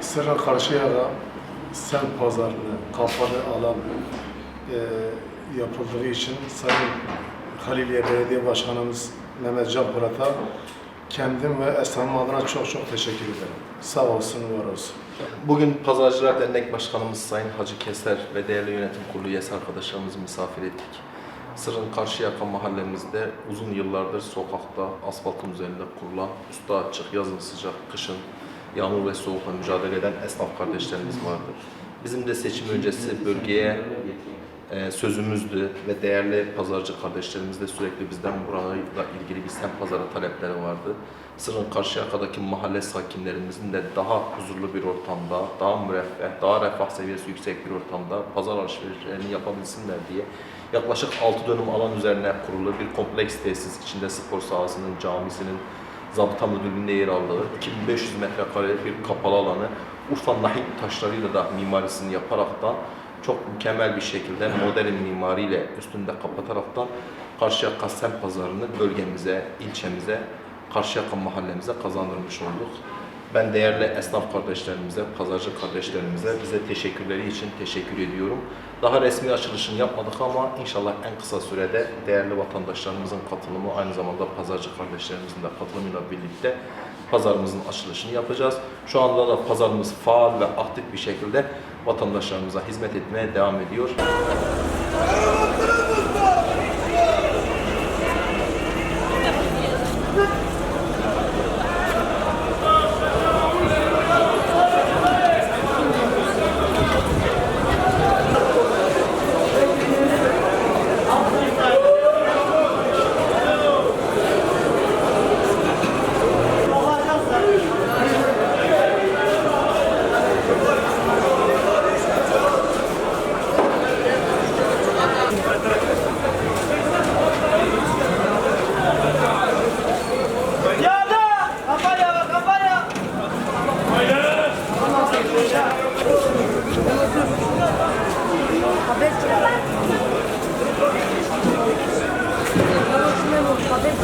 Sırrı Karşıyaka sen pazarını kapalı alan e, yapıldığı için Sayın Haliliye Belediye Başkanımız Mehmet Can Polat'a kendim ve esnafım adına çok çok teşekkür ederim. Sağ olsun, var olsun. Bugün Pazarcılar Dernek Başkanımız Sayın Hacı Keser ve değerli yönetim kurulu üyesi arkadaşlarımızı misafir ettik. Sırrın Karşıyaka mahallemizde uzun yıllardır sokakta, asfaltın üzerinde kurulan, üstü açık, yazın sıcak, kışın yağmur ve soğukla mücadele eden esnaf kardeşlerimiz vardır. Bizim de seçim öncesi bölgeye e, sözümüzdü ve değerli pazarcı kardeşlerimiz de sürekli bizden burayla ilgili bir semt pazarı talepleri vardı. Sırrın Karşıyaka'daki mahalle sakinlerimizin de daha huzurlu bir ortamda, daha müreffeh, daha refah seviyesi yüksek bir ortamda pazar alışverişlerini yapabilsinler diye yaklaşık 6 dönüm alan üzerine kurulu bir kompleks tesis içinde spor sahasının, camisinin, zabıta müdürlüğünde yer aldığı 2500 metrekarelik bir kapalı alanı Urfa nahit taşlarıyla da mimarisini yaparaktan çok mükemmel bir şekilde modern mimariyle üstünde kapataraktan Karşıyaka semt pazarını bölgemize, ilçemize, Karşıyaka mahallemize kazandırmış olduk. Ben değerli esnaf kardeşlerimize, pazarcı kardeşlerimize bize teşekkürleri için teşekkür ediyorum. Daha resmi açılışını yapmadık ama inşallah en kısa sürede değerli vatandaşlarımızın katılımı, aynı zamanda pazarcı kardeşlerimizin de katılımıyla birlikte pazarımızın açılışını yapacağız. Şu anda da pazarımız faal ve aktif bir şekilde vatandaşlarımıza hizmet etmeye devam ediyor.